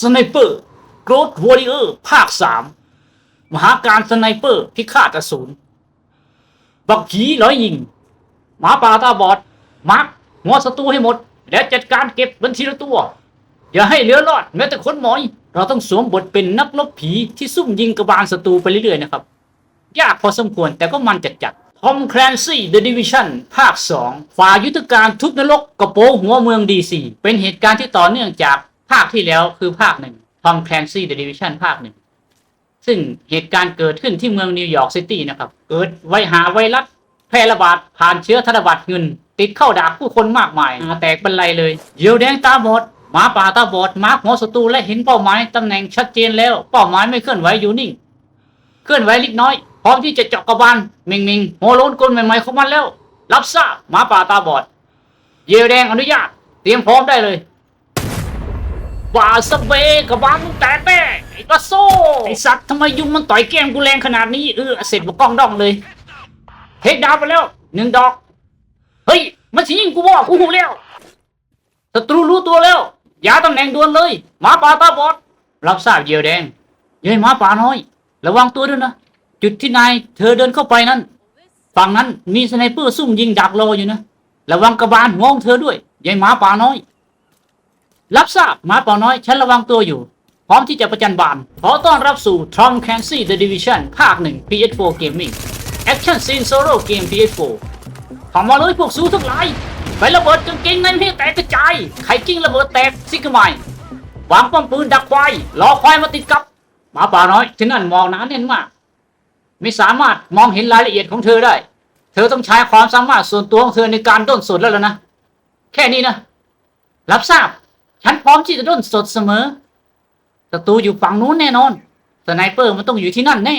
สไนเปอร์โกรดวอริเออร์ภาคสามมหาการสไนเปอร์พิฆาตอสูรบักผีร้อยยิง หมาป่าตาบอดมาร์กหัวศัตรูให้หมด และจัดการเก็บบัญชีละตัว อย่าให้เหลือรอดแม้แต่คนหมอย เราต้องสวมบทเป็นนักรบผีที่ซุ่มยิงกระบาลศัตรูไปเรื่อยๆนะครับ ยากพอสมควรแต่ก็มันจัดจัดทอมแคลนซี่ The Division ภาค 2 ฝ่ายยุทธการทุบนรกกระโปงหัวเมืองดีซีเป็นเหตุการณ์ที่ต่อเนื่องจาก ภาคที่แล้วคือภาคหนึ่งทอมแคลนซี่ The Division ภาคหนึ่ง ซึ่งเหตุการณ์เกิดขึ้นที่เมืองนิวยอร์กซิตี้นะครับ เกิดไวหาไวรัสแพร่ระบาดผ่านเชื้อธนบัตรเงิน ติดเข้าดาบผู้คนมากมายาแตกเป็นไรเลยเยียวแดงตาบอดหมาป่าตาบอดมาร์คหัวศัตรูและเห็นเป้าหมายตำแหน่งชัดเจนแล้ว เป้าหมายไม่เคลื่อนไหวอยู่นิ่ง เคลื่อนไหวเล็กน้อยพร้อมที่จะเจาะกระบาลมิงมิงหัวโลนกลใหม่ๆของมันแล้ว รับทราบหมาป่าตาบอด เยียวแดงอนุญาต เตรียมพร้อมได้เลย ว่าสเปกระบามึงแตกแน่ไอ้กระโซ่ไอ้สัตว์ทำไมยุงมันต่อยแก้มกูแรงขนาดนี้เออเสร็จบกกล้องดองเลยเทคดดาวไปแล้วหนึ่งดอก เฮ้ย มันสิยิงกูบอกกูหูแล้วศัตรูรู้ตัวแล้วย้ายตำแหน่งด่วนเลยหมาป่าตาบอดรับทราบเหยี่ยวแดงเย้ยหมาป่าน้อย ระวังตัวด้วยนะจุดที่นายเธอเดินเข้าไปนั้นฝั่งนั้นมีสไนเปอร์ซุ่มยิงดักรออยู่นะระวังกระบาลหัวของเธอด้วยยายหมาป่าน้อย รับทราบหมาป่าน้อย ฉันระวังตัวอยู่ พร้อมที่จะประจันบาน ขอต้อนรับสู่ Tom Clancy The Division ภาคหนึ่ง PS4 Gaming Action Scene Solo Game PS4 ทำมาเลยพวกสู้ทั้งหลายไประเบิดกางเกงในให้แตกกระจายไข่กิ้งระเบิดแตกซิกไมวางป้อมปืนดักควายรอควายมาติดกับหมาป่าน้อยที่นั่นมองหนาแน่นมากไม่สามารถมองเห็นรายละเอียดของเธอได้ เธอต้องใช้ความสามารถส่วนตัวของเธอในการด้นสดแล้วล่ะนะ แค่นี้นะ รับทราบ ฉันพร้อมที่จะด้นสดเสมอศัตรูอยู่ฝั่งนู้นแน่นอนสไนเปอร์มันต้องอยู่ที่นั่นแน่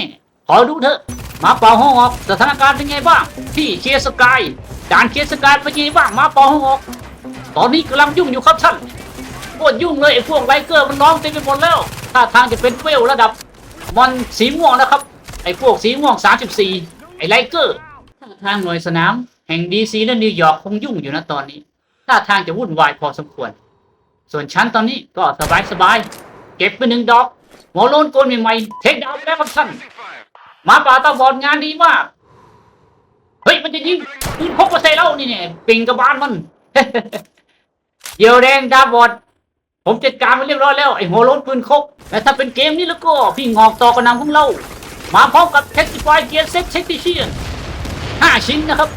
ขอดูเถอะ มาเป่าห้องออก สถานการณ์เป็นไงบ้าง ที่เคสกายการเคสกายเป็นไงบ้าง มาเป่าห้องออก ตอนนี้กำลังยุ่งอยู่ครับท่านโคตรยุ่งเลยไอ้พวกไลเกอร์มันร้องเต็มไปหมดแล้ว ท่าทางจะเป็นเฟลระดับมอนสีม่วงนะครับ ไอ้พวกสีม่วง 34 ไอ้ไลเกอร์ ท่าทางหน่วยสนาม แห่งดีซีและนิวยอร์กคงยุ่งอยู่นะตอนนี้ ท่าทางจะวุ่นวายพอสมควร ส่วนฉันตอนนี้ก็สบายสบายๆเก็บไปหนึ่งดอกหัวโลนโกนใหม่ๆเทคดาวแล้วครับท่านหมาป่าตาบอดงานดีมาก เฮ้ย มันจะยิงปืนพกมาใส่เรานี่เนี่ยปิงกระบาลมันเหี่ยวแดงดาบอด ผมจัดการมันเรียบร้อยแล้วไอ้หัวโลนปืนคกแต่ถ้าเป็นเกมนี้แล้วก็พี่งอกต่อกระนำของเรา มาพร้อมกับเทคติฟายเกียร์เซ็ตเทคติเชียนห้าชิ้นนะครับ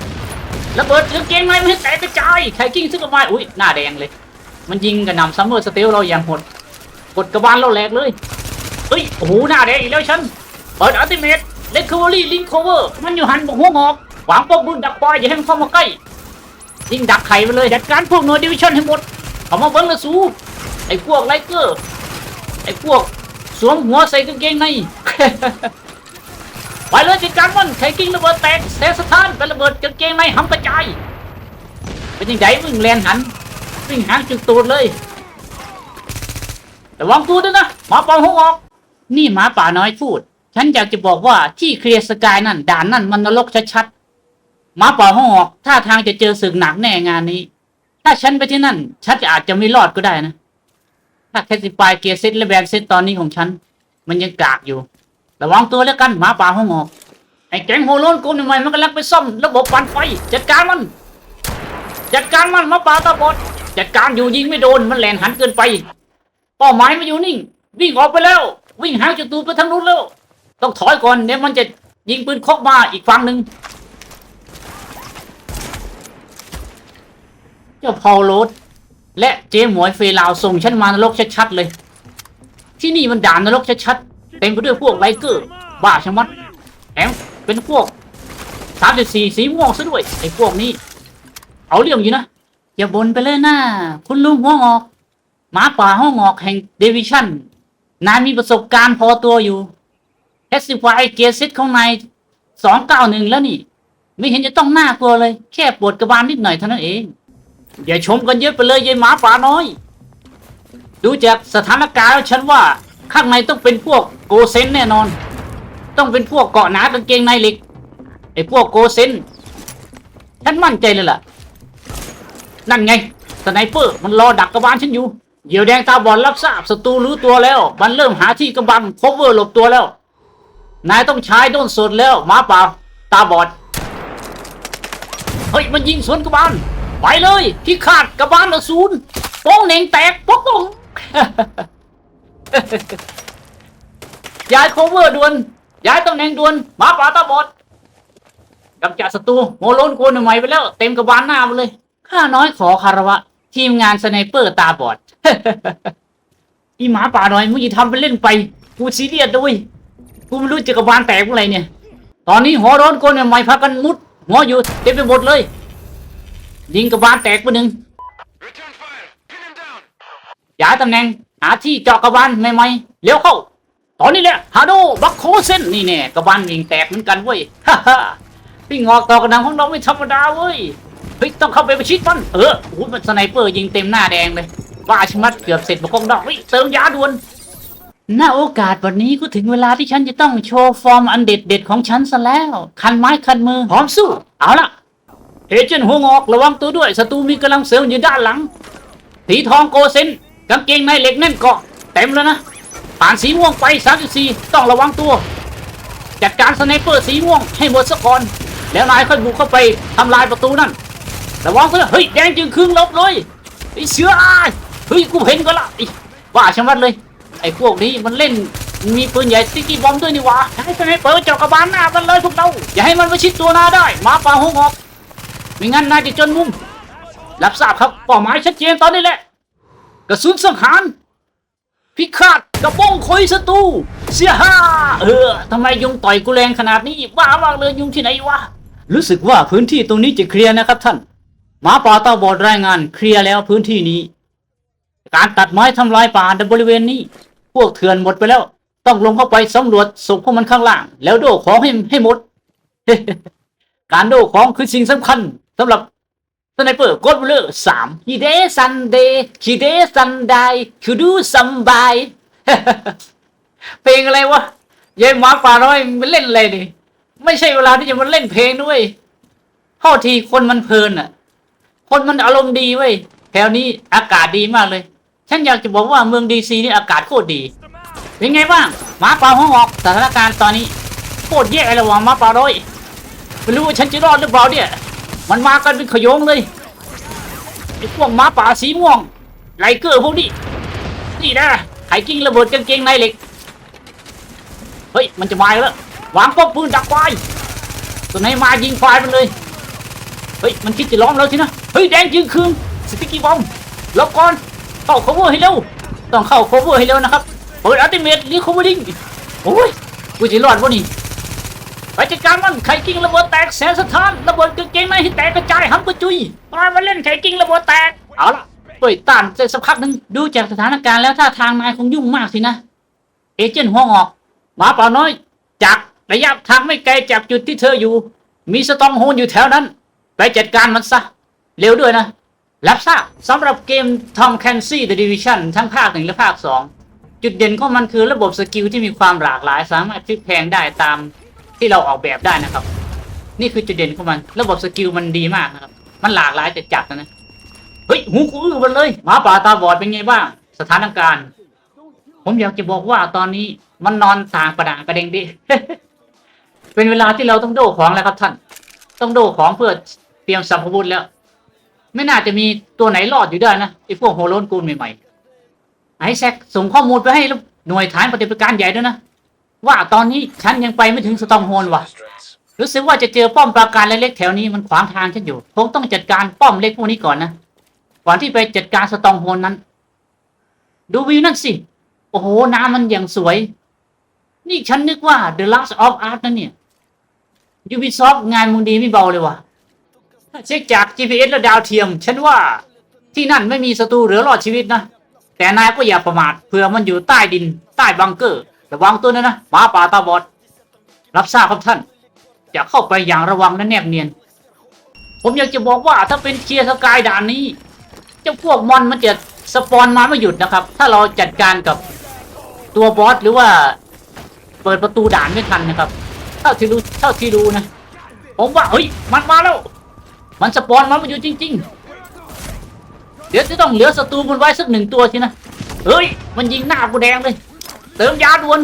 ระเบิดกางเกงในไม่ให้แตกกระจายไข่กิ้งซึ่งกระไม้อุ้ยหน้าแดงเลย มันยิงกระหน่ำซัมเมอร์สเตลเราอย่างหดกดกระบาลเราแหลกเลยเฮ้ยโอ้โหหน้าแดงอีกแล้วฉันเปิดอัลติเมทเลคคอรี่ลิงโคเวอร์มันอยู่หันบอกหัวงอกหวางป้อมบุญดักปอยอย่าให้มันเข้ามาใกล้ยิงดักไข่ไปเลยจัดการพวกหน่วยดิวิชั่นให้หมดเอามาเบิ้งละสูไอ้พวกไลเกอร์ไอ้พวกสวมหัวใส่กางเกงในไปเลยจัดการมันไข่กิ้งระเบิดแตกแสสถานเป็นระเบิดกางเกงในห้ำกระจายเป็นยังไงวิ่งแลนหัน วิ่งหางจุดตูดเลยระวังตัวด้วยนะหมาป่าหัวออก นี่หมาป่าน้อยพูด ฉันอยากจะบอกว่าที่เคลียร์สกายนั่นด่านนั่นมันนรกชัดๆหมาป่าหัวออกท่าทางจะเจอศึกหนักแน่งานนี้ ถ้าฉันไปที่นั่น ฉันจะอาจจะไม่รอดก็ได้นะ ถ้าแคสซิปายเกียร์เซตและแบนเซตตอนนี้ของฉัน มันยังกากอยู่ ระวังตัวแล้วกันหมาป่าหัวงอกไอ้แก๊งโฮโลนกูใหม่มันกำลังไปซ่อมระบบปั่นไฟจัดการมัน จัดการมันหมาป่าตาบอด จัดการอยู่ยิงไม่โดนมันแหลนหันเกินไปเป้าหมายมันอยู่นิ่ง วิ่งออกไปแล้ว วิ่งหาจุดตูไปทางนู้นแล้ว ต้องถอยก่อนเดี๋ยวมันจะยิงปืนคอกมาอีกฝั่งหนึ่งเจ้าพอลโรสและเจ๊หมวยเฟลาวส่งฉันมานรกชัดๆเลย ที่นี่มันด่านนรกชัดๆเต็มไปด้วยพวกไลเกอร์ บ้าชะมัดแถมเป็นพวกสามสิบสี่สีม่วงซะด้วยไอ้พวกนี้ เอาเรื่องอยู่นะ อย่าบ่นไปเลยนะคุณลุงหัวงอก หมาป่าห้องงอกแห่งเดวิชั่นนายมีประสบการณ์พอตัวอยู่แคสซิฟายเกียร์ซิตของนายสองเก้าหนึ่งแล้วนี่ ไม่เห็นจะต้องน่ากลัวเลย แค่ปวดกระบาลนิดหน่อยเท่านั้นเอง อย่าชมกันเยอะไปเลยยายหมาป่าน้อย ดูจากสถานการณ์แล้วฉันว่า ข้างในต้องเป็นพวกโกเซนแน่นอน ต้องเป็นพวกเกาะหนากางเกงในเหล็กไอ้พวกโกเซนฉันมั่นใจเลยล่ะ นั่นไงสไนเปอร์มันรอดักกระบาลฉันอยู่เหยี่ยวแดงตาบอดรับทราบศัตรูรู้ตัวแล้ว มันเริ่มหาที่กำบังคบเวอร์หลบตัวแล้ว นายต้องใช้โดนสดแล้วหมาป่าตาบอด เฮ้ย มันยิงสวนกระบาลไปเลยที่ขาดกระบาลอสูรโป้งเหน่งแตกป๊อกป๊องย้ายโคเวอร์ด่วน ย้ายตำแหน่งด่วนหมาป่าตาบอดกำจัดศัตรูโมโลนโกนใหม่ไปแล้ว เต็มกระบาลหน้าไปเลย ข้าน้อยขอคารวะ ทีมงานสไนเปอร์ตาบอด อีหมาป่าน่อยมึงอย่าทำไปเล่นไป กูซีเรียสด้วยกูไม่รู้จะกระบาลแตกเมื่อไรเนี่ย ตอนนี้หัวร้อนโกนใหม่พากันมุดหัวอยู่เต็มไปหมดเลย ยิงกระบาลแตกไปหนึ่งย้ายตำแหน่งหาที่เจาะกระบาลใหม่ๆเลี้ยวเข้า ตอนนี้แหละฮาโดบักโคเซนนี่แน่กระบาลยิงแตกเหมือนกันเว้ยฮ่าฮ่าพี่งอกต่อกระดังของเราไม่ธรรมดาเว้ย เฮ้ยต้องเข้าไปประชิดมันเออโอ้โหมันสไนเปอร์ยิงเต็มหน้าแดงเลยว่าชะมัดเกือบเสร็จบกคงดอกเฮ้ยเติมยาด่วนณโอกาสวันนี้ก็ถึงเวลาที่ฉันจะต้องโชว์ฟอร์มอันเด็ดเด็ดๆของฉันซะแล้ว คันไม้คันมือพร้อมสู้ เอาล่ะ เอเจนต์หัวงอกระวังตัวด้วยศัตรูมีกำลังเสริมอยู่ด้านหลัง สีทองโกเซนกางเกงในเหล็กแน่นเกาะเต็มแล้วนะผ่านสีม่วงไป34ต้องระวังตัว จัดการสไนเปอร์สีม่วงให้หมดซะก่อนแล้วนายค่อยบุกเข้าไปทำลายประตูนั่น ระวังเถอะเฮ้ยแดงจึงครึ่งลบเลยไอ้เสืออ้เฮ้ยกูเห็นก็ละไอ้ว่าชะมัดเลยไอ้พวกนี้มันเล่นมีปืนใหญ่สติ๊กี้บอมด้วยนี่วะให้สไนเปอร์เจาะกระบาลหน้ามันเลยพวกเราอย่าให้มันมาชิดตัวนาได้มาป่าหัวงอกไม่งั้นนายจะจนมุมรับทราบครับเป้าหมายชัดเจนตอนนี้แหละ กระสุนสังหารพิฆาตกระบ้องคอยศัตรูเสียห้าเออทำไมยุงต่อยกูแรงขนาดนี้บ้ามากเลยยุงที่ไหนวะรู้สึกว่าพื้นที่ตรงนี้จะเคลียร์นะครับท่าน หมาป่าตาบอดรายงานเคลียร์แล้วพื้นที่นี้ การตัดไม้ทำลายป่าในบริเวณนี้ พวกเถื่อนหมดไปแล้ว ต้องลงเข้าไปสำรวจศพพวกมันข้างล่าง แล้วโดของให้ให้หมด การโดของคือสิ่งสำคัญสำหรับสไนเปอร์กดเลอร์สามฮีเดซันเดย์ฮีเดซันไดคือดูซัมบายเพลงอะไรวะยายหมาป่าน้อยมันเล่นอะไรนี่ไม่ใช่เวลาที่จะมาเล่นเพลงด้วยเท่าทีคนมันเพลินอะ คนมันอารมณ์ดีเว้ยแถวนี้อากาศดีมากเลย ฉันอยากจะบอกว่าเมืองดีซีนี่อากาศโคตรดี เป็นไงบ้างหมาป่าห้องออกสถานการณ์ตอนนี้โคตรแย่เลยว่ะหมาป่าน้อยไม่รู้ว่าฉันจะรอดหรือเปล่าเนี่ย มันมากันเป็นขยงเลยไอ้พวกหมาป่าสีม่วงไลเกอร์พวกนี้นี่นะไข่กิ้งระเบิดกางเกงในเหล็กเฮ้ยมันจะมาแล้ววางป้อมปืนดักไฟตัวไหนมายิงไฟมันเลย เฮ้ย มันคิดจะล้อมเราสินะ เฮ้ย แดงยิงคืนสติกกี้บอมหลบก่อน เข้า cover ให้เร็ว ต้องเข้า cover ให้เร็วนะครับ เปิดอัลติเมทรีคอเวอร์ดิ้งโอ้ย กูจะรอดวะนี่ไปจัดการมันไข่กิ้งระเบิดแตกแสนสะท้านระเบิดกางเกงในให้แตกกระจายหำกระจุยมามาเล่นไข่กิ้งระเบิดแตก เอาละเปิดต้านเสร็จสักพักหนึ่งดูจากสถานการณ์แล้วท่าทางนายคงยุ่งมากสินะ เอเจนต์หัวงอกหมาเปล่าน้อย จากระยะทางไม่ไกลจากจุดที่เธออยู่ มีสตองโฮนอยู่แถวนั้น ไปจัดการมันซะ เร็วด้วยนะ รับทราบสำหรับเกม Tom Clancy The Division ทั้งภาคหนึ่งและภาคสองจุดเด่นของมันคือระบบสกิลที่มีความหลากหลาย สามารถพลิกแพงได้ตามที่เราออกแบบได้นะครับ นี่คือจุดเด่นของมันระบบสกิลมันดีมากนะครับ มันหลากหลายจัดจัดนะนะเฮ้ยหูกูอื้อหมดเลยหมาป่าตาบอดเป็นไงบ้าง สถานการณ์ ผมอยากจะบอกว่าตอนนี้มันนอนต่างประดางกระเด้งดิเป็นเวลาที่เราต้องโดของแล้วครับท่าน ต้องโดของเพื่อ เตรียมสัมภาวุธแล้ว ไม่น่าจะมีตัวไหนรอดอยู่ได้นะไอ้พวกโฮโลนกูลใหม่ๆไอ้แซกส่งข้อมูลไปให้หน่วยฐานปฏิบัติการใหญ่ด้วยนะว่าตอนนี้ฉันยังไปไม่ถึงสตองโฮนว่ะรู้สึกว่าจะเจอป้อมปราการเล็กๆแถวนี้มันขวางทางฉันอยู่คงต้องจัดการป้อมเล็กพวกนี้ก่อนนะก่อนที่ไปจัดการสตองโฮนนั้น ดูวิวนั่นสิ โอ้โหน้ำมันอย่างสวย นี่ฉันนึกว่า The Last of Us นั่นเนี่ย Ubisoft งานมึงดีไม่เบาเลยว่ะ เช็คจาก GPS และดาวเทียม ฉันว่าที่นั่นไม่มีศัตรูเหลือรอดชีวิตนะ แต่นายก็อย่าประมาทเผื่อมันอยู่ใต้ดิน ใต้บังเกอร์ ระวังตัวนะนะหมาป่าตาบอด รับทราบครับท่านจะเข้าไปอย่างระวังและแนบเนียน ผมอยากจะบอกว่าถ้าเป็นเคลียร์สกายด่านนี้ เจ้าพวกมอนมันจะสปอนมาไม่หยุดนะครับ ถ้าเราจัดการกับตัวบอสหรือว่าเปิดประตูด่านไม่ทันนะครับ เท่าที่รู้เท่าที่ดูนะ ผมว่าเฮ้ยมันมาแล้ว มันสปอนมาไม่หยุดจริง ๆ เดี๋ยวจะต้องเหลือศัตรูมันไว้สักหนึ่งตัวสินะ เฮ้ย มันยิงหน้ากูแดงเลย เติมยาด่วน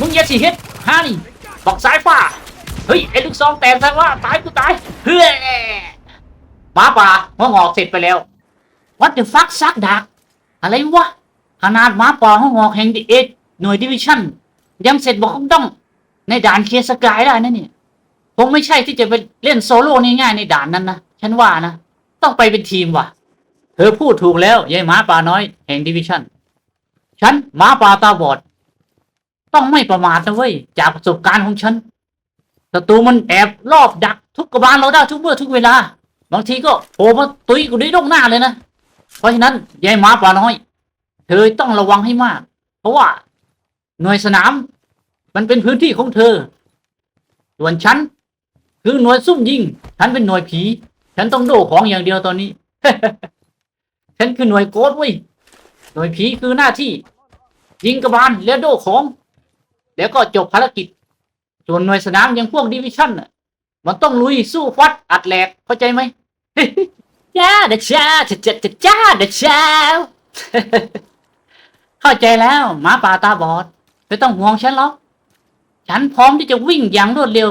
มึงอย่าสิเฮ็ดฮานี่บอกสายฟ้า เฮ้ยไอ้ลูกซองแตกซะว่าตายกูตาย เฮ้ยหมาป่าหัวงอกเสร็จไปแล้ววัดเดอะฟักซักดัก อะไรวะ ขนาดหมาป่าหัวงอกแห่งดีเอ็ดหน่วยดิวิชั่นยังเสร็จบอกต้อง ในด่านเคสกายได้นะเนี่ย คงไม่ใช่ที่จะไปเล่นโซโล่ง่ายๆในด่านนั้นนะฉันว่านะ ต้องไปเป็นทีมว่ะ เธอพูดถูกแล้วยายหมาป่าน้อยแห่งดิวิชั่นฉันหมาป่าตาบอด ต้องไม่ประมาทนะเว้ย จากประสบการณ์ของฉันศัตรูมันแอบรอบดักทุกกระบาลเราได้ทุกเมื่อทุกเวลา บางทีก็โผล่มาตุยกูได้ตรงหน้าเลยนะ เพราะฉะนั้นยายหมาป่าน้อย เธอต้องระวังให้มาก เพราะว่าหน่วยสนาม มันเป็นพื้นที่ของเธอ ส่วนฉัน คือหน่วยซุ่มยิง ฉันเป็นหน่วยผี ฉันต้องโดของอย่างเดียวตอนนี้ ฉันคือหน่วยโกดเว้ย หน่วยผีคือหน้าที่ ยิงกระบาลแล้วโดของ แล้วก็จบภารกิจ ส่วนหน่วยสนามอย่างพวกดิวิชั่นน่ะ มันต้องลุยสู้ฟัดอัดแหลกเข้าใจไหมจ้าเด็กจ้าจ้าจ้าจ้าจ้าเด็กจ้าเข้าใจแล้วหมาป่าตาบอด ไม่ต้องห่วงฉันหรอก ฉันพร้อมที่จะวิ่งอย่างรวดเร็ว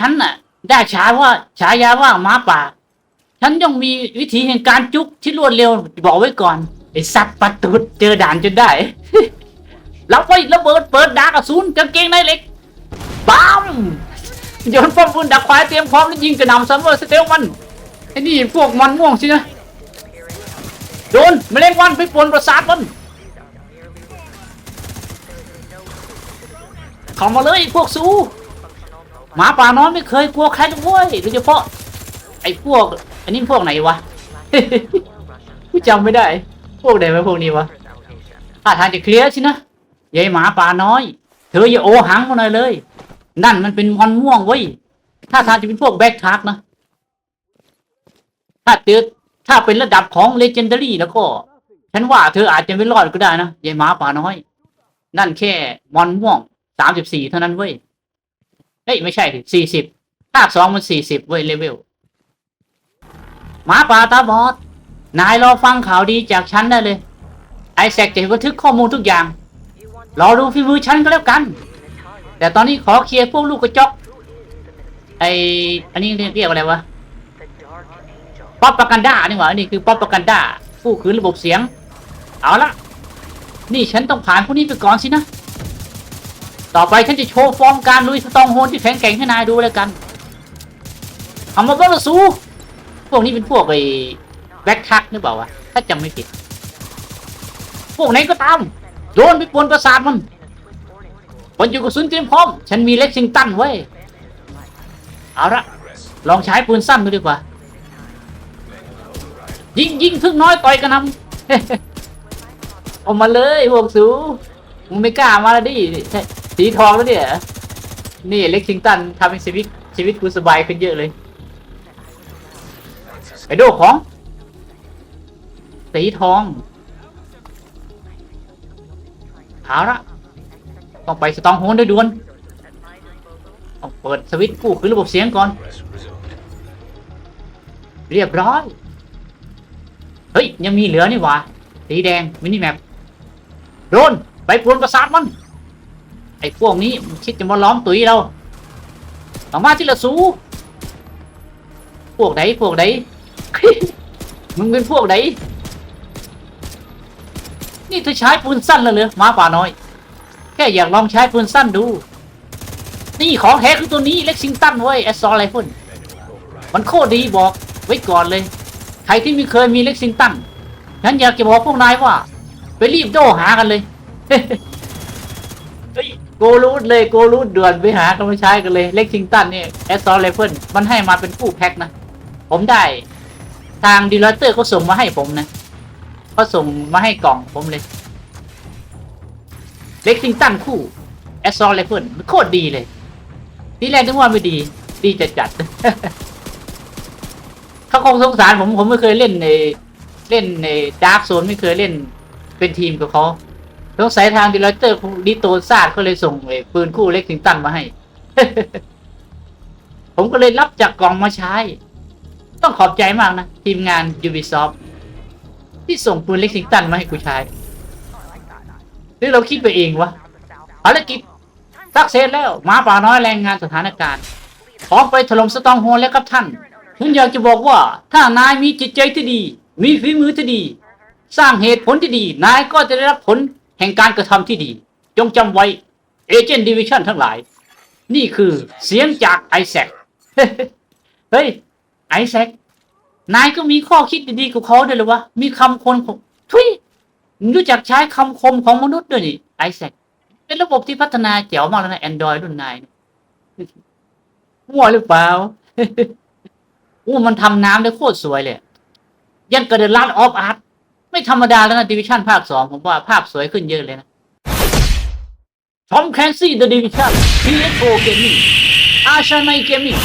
ฉันน่ะ ได้ฉายว่าฉายาว่าหมาป่า ฉันย่อมมีวิธีแห่งการจุกที่รวดเร็วบอกไว้ก่อนไอ้สัตว์ปัดตุดเจอด่านจนได้ รับไว้ระเบิดเปิดดากระสุนกางเกงในเหล็กปั๊มโยนป้อมปืนดักควายเตรียมพร้อมแล้วยิงกระหน่ำซัมเมอร์สเตลมันไอ้นี่พวกมันม่วงสินะโดนแมลงวันไปปวนประสาทมันเข้ามาเลยพวกสู หมาป่าน้อยไม่เคยกลัวใครเลยเว้ยโดยเฉพาะ ไอ้พวก อันนี้พวกไหนวะ กูจำไม่ได้ พวกไหนวะพวกนี้วะถ้าทางจะเคลียร์สินะยายหมาป่าน้อย เธออย่าโอหังมาหน่อยเลย นั่นมันเป็นมอนม่วงเว้ยถ้าทางจะเป็นพวกแบ็กทักนะ ถ้าเจอถ้าเป็นระดับของเลเจนดารี่แล้วก็ ฉันว่าเธออาจจะไม่รอดก็ได้นะยายหมาป่าน้อย นั่นแค่มอนม่วงสามสิบสี่เท่านั้นเว้ย เฮ้ย ไม่ใช่สิสี่สิบภาคสองมันสี่สิบเว้ยเลเวลหมาป่าตาบอดนายรอฟังข่าวดีจากฉันได้เลย ไอแซกจะบันทึกข้อมูลทุกอย่าง รอดูฝีมือฉันก็แล้วกัน แต่ตอนนี้ขอเคลียร์พวกลูกกระจกไออันนี้เรียกอะไรวะป๊อปปากันด้านี่หว่าอันนี้คือป๊อปปากันด้าผู้คืนระบบเสียง เอาละนี่ฉันต้องผ่านพวกนี้ไปก่อนสินะ ต่อไปฉันจะโชว์ฟอร์มการลุยสตองโฮนที่แข็งแกร่งให้นายดูแล้วกันเอามาบ้าสูพวกนี้เป็นพวกไอ้แบ็คทักหรือเปล่าวะ ถ้าจำไม่ผิด พวกไหนก็ตาม โดนไปปวนประสาทมันคนอยู่กับสุนเตรียมพร้อม ฉันมีเล็กซิงตันไว้ เอาละลองใช้ปืนสั้นดูดีกว่า ยิงยิงทึกน้อยต่อยกระนำเอามาเลยพวกสูมึงไม่กล้ามาแล้วดิใช่ สีทองแล้วเนี่ยนี่เล็กซิงตันทำให้ชีวิตชีวิตกูสบายขึ้นเยอะเลยไปดูของ สีทองเอาละต้องไปสตองโฮนด้วยด่วนต้องเปิดสวิตช์กู้คือระบบเสียงก่อน เรียบร้อย เฮ้ย ยังมีเหลือนี่หว่า สีแดง มินิแมปโดนไปปวนประสาทมัน ไอ้พวกนี้มันคิดจะมาล้อมตุ๋ยเราออกมาที่ละสูพวกไหนพวกไหน มึงเป็นพวกไหน นี่เธอใช้ปืนสั้นแล้วเหรอหมาป่าน้อย แค่อยากลองใช้ปืนสั้นดู นี่ของแท้คือตัวนี้เล็กซิงตันเว้ยแอสซอลไรฟิลมันโคตรดีบอกไว้ก่อนเลย ใครที่ไม่เคยมีเล็กซิงตันฉันอยากจะบอกพวกนายว่า ไปรีบโดหากันเลย โกรูดเลยโกรูดด่วนไปหากันมาใช้กันเลยเล็กซิงตันเนี่ยแอสซอลไรฟิลมันให้มาเป็นคู่แพ็คนะ ผมได้ ทางดีลเตอร์เขาส่งมาให้ผมนะเขาส่งมาให้กล่องผมเลยเล็กซิงตันคู่แอสซอลไรฟิลมันโคตรดีเลยทีแรกนึกว่าไม่ดี ดีจัดจัดเขาคงสงสารผมผมไม่เคยเล่นในเล่นในดาร์กโซนไม่เคยเล่นเป็นทีมกับเขา สงสัยทางดีลเตอร์ดิโตซาดเขาเลยส่งไอ้ปืนคู่เล็กซิงตันมาให้ ผมก็เลยรับจากกล่องมาใช้ ต้องขอบใจมากนะ ทีมงาน Ubisoft ที่ส่งปืนเล็กซิงตันมาให้กูใช้หรือเราคิดไปเองวะภารกิจสักเซสแล้วหมาป่าน้อยแรงงานสถานการณ์พร้อมไปถล่มสตองโฮแล้วครับท่านฉันอยากจะบอกว่า ถ้านายมีจิตใจที่ดี มีฝีมือที่ดี สร้างเหตุผลที่ดี นายก็จะได้รับผล แห่งการกระทำที่ดี จงจำไว้เอเจนต์ดิวิชั่นทั้งหลาย นี่คือเสียงจากไอแซคเฮ้ย ไอแซคนายก็มีข้อคิดดีๆกับเขาด้วยเหรอวะ มีคำคนทุยรู้จักใช้คำคมของมนุษย์ด้วยนี่ไอแซคเป็นระบบที่พัฒนาเจ๋วมากแล้วนะแอนดรอยรุ่นนายมั่วหรือเปล่าอู้มันทำน้ำได้โคตรสวยเลย ยันกระเดินลัดออฟอาร์ต ไม่ธรรมดาแล้วนะดิวิชั่นภาคสองผมว่าภาพสวยขึ้นเยอะเลยนะทอมแคนซี่เดอะดิวิชั่น PS4 Gaming อาชาไนเกมมิ่ง